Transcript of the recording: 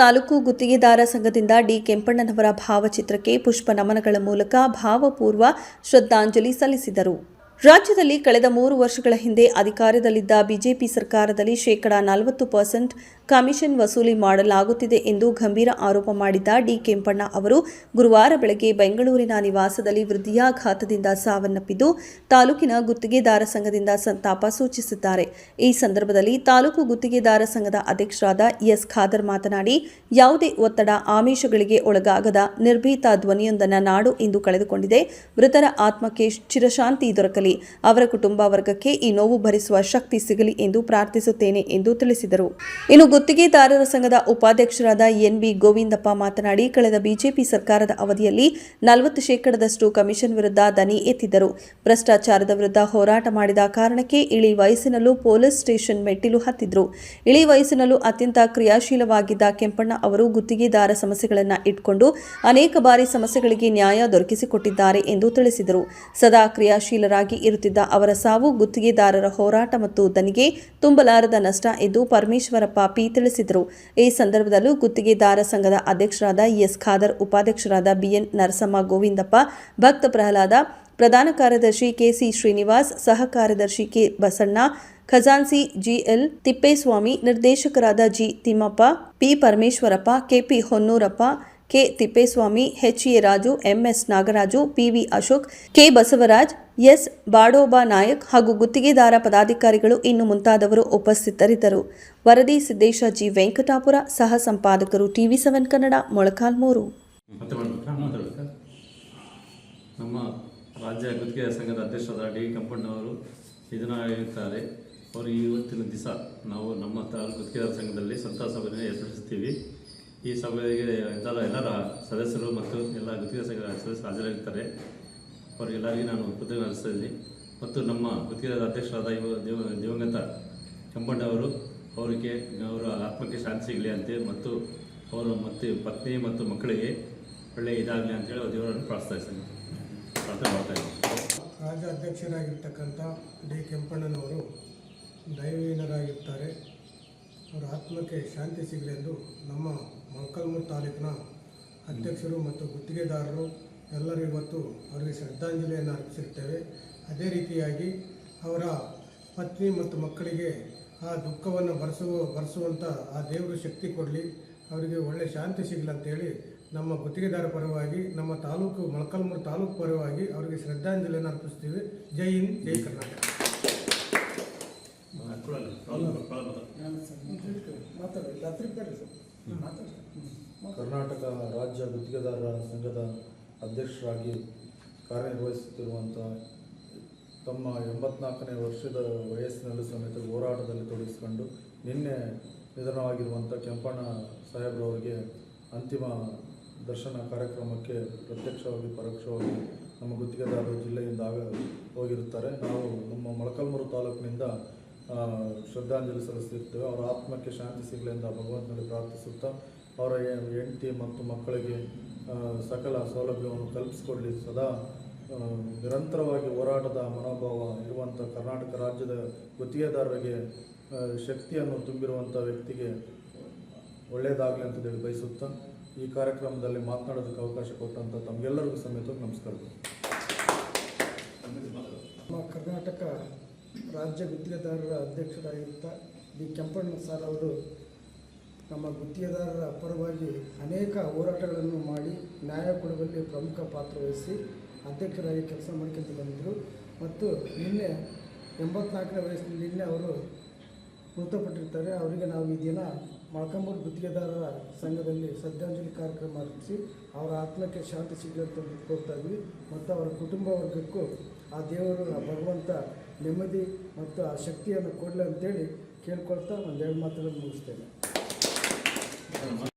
ತಾಲೂಕು ಗುತ್ತಿಗೆದಾರ ಸಂಘದಿಂದ ಡಿ ಕೆಂಪಣ್ಣನವರ ಭಾವಚಿತ್ರಕ್ಕೆ ಪುಷ್ಪ ನಮನಗಳ ಮೂಲಕ ಭಾವಪೂರ್ವ ಶ್ರದ್ಧಾಂಜಲಿ ಸಲ್ಲಿಸಿದರು. ರಾಜ್ಯದಲ್ಲಿ ಕಳೆದ ಮೂರು ವರ್ಷಗಳ ಹಿಂದೆ ಅಧಿಕಾರದಲ್ಲಿದ್ದ ಬಿಜೆಪಿ ಸರ್ಕಾರದಲ್ಲಿ ಶೇಕಡಾ ನಲವತ್ತು ಪರ್ಸೆಂಟ್ ಕಮಿಷನ್ ವಸೂಲಿ ಮಾಡಲಾಗುತ್ತಿದೆ ಎಂದು ಗಂಭೀರ ಆರೋಪ ಮಾಡಿದ್ದ ಡಿ ಕೆಂಪಣ್ಣ ಅವರು ಗುರುವಾರ ಬೆಳಗ್ಗೆ ಬೆಂಗಳೂರಿನ ನಿವಾಸದಲ್ಲಿ ವೃದ್ಧಿಯಾಘಾತದಿಂದ ಸಾವನ್ನಪ್ಪಿದ್ದು ತಾಲೂಕಿನ ಗುತ್ತಿಗೆದಾರ ಸಂಘದಿಂದ ಸಂತಾಪ ಸೂಚಿಸಿದ್ದಾರೆ. ಈ ಸಂದರ್ಭದಲ್ಲಿ ತಾಲೂಕು ಗುತ್ತಿಗೆದಾರ ಸಂಘದ ಅಧ್ಯಕ್ಷರಾದ ಎಸ್ ಖಾದರ್ ಮಾತನಾಡಿ, ಯಾವುದೇ ಒತ್ತಡ ಆಮಿಷಗಳಿಗೆ ಒಳಗಾಗದ ನಿರ್ಭೀತ ಧ್ವನಿಯೊಂದನ್ನು ನಾಡು ಇಂದು ಕಳೆದುಕೊಂಡಿದೆ. ಮೃತರ ಆತ್ಮಕ್ಕೆ ಚಿರಶಾಂತಿ ದೊರಕಲಿ ಅವರ ಕುಟುಂಬ ವರ್ಗಕ್ಕೆ ಈ ನೋವು ಭರಿಸುವ ಶಕ್ತಿ ಸಿಗಲಿ ಎಂದು ಪ್ರಾರ್ಥಿಸುತ್ತೇನೆ ಎಂದು ತಿಳಿಸಿದರು. ಇನ್ನು ಗುತ್ತಿಗೆದಾರರ ಸಂಘದ ಉಪಾಧ್ಯಕ್ಷರಾದ ಎನ್ ಬಿ ಗೋವಿಂದಪ್ಪ ಮಾತನಾಡಿ, ಕಳೆದ ಬಿಜೆಪಿ ಸರ್ಕಾರದ ಅವಧಿಯಲ್ಲಿ ನಲವತ್ತು ಶೇಕಡದಷ್ಟು ಕಮಿಷನ್ ವಿರುದ್ಧ ದನಿ ಎತ್ತಿದ್ದರು. ಭ್ರಷ್ಟಾಚಾರದ ವಿರುದ್ಧ ಹೋರಾಟ ಮಾಡಿದ ಕಾರಣಕ್ಕೆ ಇಳಿ ವಯಸ್ಸಿನಲ್ಲೂ ಪೊಲೀಸ್ ಸ್ಟೇಷನ್ ಮೆಟ್ಟಿಲು ಹತ್ತಿದ್ರು. ಇಳಿ ವಯಸ್ಸಿನಲ್ಲೂ ಅತ್ಯಂತ ಕ್ರಿಯಾಶೀಲವಾಗಿದ್ದ ಕೆಂಪಣ್ಣ ಅವರು ಗುತ್ತಿಗೆದಾರ ಸಮಸ್ಯೆಗಳನ್ನು ಇಟ್ಕೊಂಡು ಅನೇಕ ಬಾರಿ ಸಮಸ್ಯೆಗಳಿಗೆ ನ್ಯಾಯ ದೊರಕಿಸಿಕೊಟ್ಟಿದ್ದಾರೆ ಎಂದು ತಿಳಿಸಿದರು. ಸದಾ ಕ್ರಿಯಾಶೀಲರಾಗಿ ಇರುತ್ತಿದ್ದ ಅವರ ಸಾವು ಗುತ್ತಿಗೆದಾರರ ಹೋರಾಟ ಮತ್ತು ದನಿಗೆ ತುಂಬಲಾರದ ನಷ್ಟ ಎಂದು ಪರಮೇಶ್ವರಪ್ಪ ಪಿ ತಿಳಿಸಿದರು. ಈ ಸಂದರ್ಭದಲ್ಲೂ ಗುತ್ತಿಗೆದಾರ ಸಂಘದ ಅಧ್ಯಕ್ಷರಾದ ಎಸ್ ಖಾದರ್, ಉಪಾಧ್ಯಕ್ಷರಾದ ಬಿಎನ್ ನರಸಮ್ಮ ಗೋವಿಂದಪ್ಪ, ಭಕ್ತ ಪ್ರಹ್ಲಾದ, ಪ್ರಧಾನ ಕಾರ್ಯದರ್ಶಿ ಕೆಸಿ ಶ್ರೀನಿವಾಸ್ ಸಹ ಕಾರ್ಯದರ್ಶಿ ಕೆ ಬಸಣ್ಣ ಖಜಾನ್ಸಿ ಜಿಎಲ್ ತಿಪ್ಪೇಸ್ವಾಮಿ, ನಿರ್ದೇಶಕರಾದ G Thimmappa, P Parameshwarappa KP Honnurappa K Thippeswamy, H A Raju MS Nagaraju PV Ashok, K Basavaraj, S Badoba Nayak ಹಾಗೂ ಗುತ್ತಿಗೆದಾರ ಪದಾಧಿಕಾರಿಗಳು ಇನ್ನು ಮುಂತಾದವರು ಉಪಸ್ಥಿತರಿದ್ದರು. ವರದಿ ಸಿದ್ದೇಶ ಜಿ ವೆಂಕಟಾಪುರ, ಸಹ ಸಂಪಾದಕರು ಟಿವಿ ಸೆವೆನ್ ಕನ್ನಡ, ಮೊಳಕಾಲ್ಮೂರು. ನಮ್ಮ ರಾಜ್ಯ ಗುತ್ತಿಗೆ ಸಂಘದ ಅಧ್ಯಕ್ಷರಾದ ಡಿ ಕಂಪಣ್ಣವರು ಇದನ್ನಾಗಿರ್ತಾರೆ ಅವರು ಇವತ್ತಿನ ದಿವಸ ನಾವು ನಮ್ಮ ತಾಲೂಕು ಗುತ್ತಿಗೆದಾರ ಸಂಘದಲ್ಲಿ ಸಂತಾಪ ಸಭೆಯನ್ನು ಏರ್ಪಡಿಸುತ್ತೀವಿ. ಈ ಸಭೆಗೆ ಎಲ್ಲರ ಎಲ್ಲರ ಸದಸ್ಯರು ಮತ್ತು ಎಲ್ಲ ಗುತ್ತಿಗೆ ಸದಸ್ಯರು ಹಾಜರಾಗಿರ್ತಾರೆ ಅವರಿಗೆಲ್ಲರಿಗೂ ನಾನು ಕೃತಜ್ಞತಿಸ್ತೀನಿ ಮತ್ತು ನಮ್ಮ ಗುತ್ತಿಗೆದಾರ ಅಧ್ಯಕ್ಷರಾದ ಇವ ದೇವ ದಿವಂಗತ ಕೆಂಪಣ್ಣವರು ಅವರಿಗೆ ಅವರ ಆತ್ಮಕ್ಕೆ ಶಾಂತಿ ಸಿಗಲಿ ಅಂತೇಳಿ ಮತ್ತು ಅವರು ಮತ್ತು ಪತ್ನಿ ಮತ್ತು ಮಕ್ಕಳಿಗೆ ಒಳ್ಳೆಯ ಇದಾಗಲಿ ಅಂತೇಳಿ ದೇವರನ್ನು ಪ್ರಾರ್ಥಿಸ್ತಾ ಇದ್ದೀನಿ. ಪ್ರಾರ್ಥನೆ ಮಾಡ್ತಾ ಅಧ್ಯಕ್ಷರಾಗಿರ್ತಕ್ಕಂಥ ಡಿ ಕೆಂಪಣ್ಣನವರು ಅವರ ಆತ್ಮಕ್ಕೆ ಶಾಂತಿ ಸಿಗಲಿ ಎಂದು ನಮ್ಮ ಮೊಳಕಾಲ್ಮೂರು ತಾಲೂಕಿನ ಅಧ್ಯಕ್ಷರು ಮತ್ತು ಗುತ್ತಿಗೆದಾರರು ಎಲ್ಲರೂ ಇವತ್ತು ಅವರಿಗೆ ಶ್ರದ್ಧಾಂಜಲಿಯನ್ನು ಅರ್ಪಿಸಿರ್ತೇವೆ. ಅದೇ ರೀತಿಯಾಗಿ ಅವರ ಪತ್ನಿ ಮತ್ತು ಮಕ್ಕಳಿಗೆ ಆ ದುಃಖವನ್ನು ಬರೆಸುವ ಬರೆಸುವಂಥ ಆ ದೇವರು ಶಕ್ತಿ ಕೊಡಲಿ, ಅವರಿಗೆ ಒಳ್ಳೆಯ ಶಾಂತಿ ಸಿಗಲಿ ಅಂತೇಳಿ ನಮ್ಮ ಗುತ್ತಿಗೆದಾರ ಪರವಾಗಿ, ನಮ್ಮ ತಾಲೂಕು ಮೊಳಕಲ್ಮೂರು ತಾಲೂಕು ಪರವಾಗಿ ಅವರಿಗೆ ಶ್ರದ್ಧಾಂಜಲಿಯನ್ನು ಅರ್ಪಿಸ್ತೀವಿ. ಜೈ ಹಿಂದ್, ಜೈ ಕರ್ನಾಟಕ. ಕರ್ನಾಟಕ ರಾಜ್ಯ ಗುತ್ತಿಗೆದಾರರ ಸಂಘದ ಅಧ್ಯಕ್ಷರಾಗಿ ಕಾರ್ಯನಿರ್ವಹಿಸುತ್ತಿರುವಂಥ ತಮ್ಮ ಎಂಬತ್ನಾಲ್ಕನೇ ವರ್ಷದ ವಯಸ್ಸಿನಲ್ಲೂ ಸಮೇತ ಹೋರಾಟದಲ್ಲಿ ತೊಡಗಿಸಿಕೊಂಡು ನಿನ್ನೆ ನಿಧನವಾಗಿರುವಂಥ ಕೆಂಪಣ್ಣ ಸಾಹೇಬ್ರವರಿಗೆ ಅಂತಿಮ ದರ್ಶನ ಕಾರ್ಯಕ್ರಮಕ್ಕೆ ಪ್ರತ್ಯಕ್ಷವಾಗಿ ಪರೋಕ್ಷವಾಗಿ ನಮ್ಮ ಗುತ್ತಿಗೆದಾರರು ಜಿಲ್ಲೆಯಿಂದ ಆಗ ಹೋಗಿರುತ್ತಾರೆ. ನಾವು ನಮ್ಮ ಮೊಳಕಲ್ಮೂರು ತಾಲೂಕಿನಿಂದ ಶ್ರದ್ಧಾಂಜಲಿ ಸಲ್ಲಿಸುತ್ತಿರ್ತೇವೆ ಅವರ ಆತ್ಮಕ್ಕೆ ಶಾಂತಿ ಸಿಗಲಿ ಅಂತ ಭಗವಂತನಲ್ಲಿ ಪ್ರಾರ್ಥಿಸುತ್ತಾ ಅವರ ಹೆಂಡತಿ ಮತ್ತು ಮಕ್ಕಳಿಗೆ ಸಕಲ ಸೌಲಭ್ಯವನ್ನು ಕಲ್ಪಿಸಿಕೊಡಲಿ. ಸದಾ ನಿರಂತರವಾಗಿ ಹೋರಾಟದ ಮನೋಭಾವ ಇರುವಂಥ ಕರ್ನಾಟಕ ರಾಜ್ಯದ ಗುತ್ತಿಗೆದಾರರಿಗೆ ಶಕ್ತಿಯನ್ನು ತುಂಬಿರುವಂಥ ವ್ಯಕ್ತಿಗೆ ಒಳ್ಳೆಯದಾಗಲಿ ಅಂತ ಹೇಳಿ ಬಯಸುತ್ತಾ ಈ ಕಾರ್ಯಕ್ರಮದಲ್ಲಿ ಮಾತನಾಡೋದಕ್ಕೆ ಅವಕಾಶ ಕೊಟ್ಟಂಥ ತಮಗೆಲ್ಲರಿಗೂ ಸಮೇತ ನಮಸ್ಕಾರಗಳು. ನಮ್ಮ ಕರ್ನಾಟಕ ರಾಜ್ಯ ಗುತ್ತಿಗೆದಾರರ ಅಧ್ಯಕ್ಷರಾಗಿರ್ತ ಡಿ. ಕೆಂಪಣ್ಣ ಸರ್ ಅವರು ನಮ್ಮ ಗುತ್ತಿಗೆದಾರರ ಪರವಾಗಿ ಅನೇಕ ಹೋರಾಟಗಳನ್ನು ಮಾಡಿ ನ್ಯಾಯ ಕೊಡುವಲ್ಲಿ ಪ್ರಮುಖ ಪಾತ್ರ ವಹಿಸಿ ಅಧ್ಯಕ್ಷರಾಗಿ ಕೆಲಸ ಮಾಡಿಕೊಂಡು ಬಂದರು ಮತ್ತು ನಿನ್ನೆ ಎಂಬತ್ನಾಲ್ಕನೇ ವಯಸ್ಸಿನಲ್ಲಿ ನಿನ್ನೆ ಅವರು ಮೃತಪಟ್ಟಿರ್ತಾರೆ. ಅವರಿಗೆ ನಾವು ಈ ದಿನ ಮೊಳಕಾಂಬೂರು ಗುತ್ತಿಗೆದಾರರ ಸಂಘದಲ್ಲಿ ಶ್ರದ್ಧಾಂಜಲಿ ಕಾರ್ಯಕ್ರಮ ಅರ್ಪಿಸಿ ಅವರ ಆತ್ಮಕ್ಕೆ ಶಾಂತಿ ಸಿಗಲಿ ಅಂತ ಕೋರ್ತಾ ಇದ್ವಿ. ಮತ್ತು ಅವರ ಕುಟುಂಬ ವರ್ಗಕ್ಕೂ ಆ ದೇವರು ಭಗವಂತ ನೆಮ್ಮದಿ ಮತ್ತು ಆ ಶಕ್ತಿಯನ್ನು ಕೊಡಲಿ ಅಂತೇಳಿ ಕೇಳ್ಕೊಳ್ತಾ ಎರಡು ಮಾತುಗಳನ್ನು ಮುಗಿಸ್ತೇನೆ.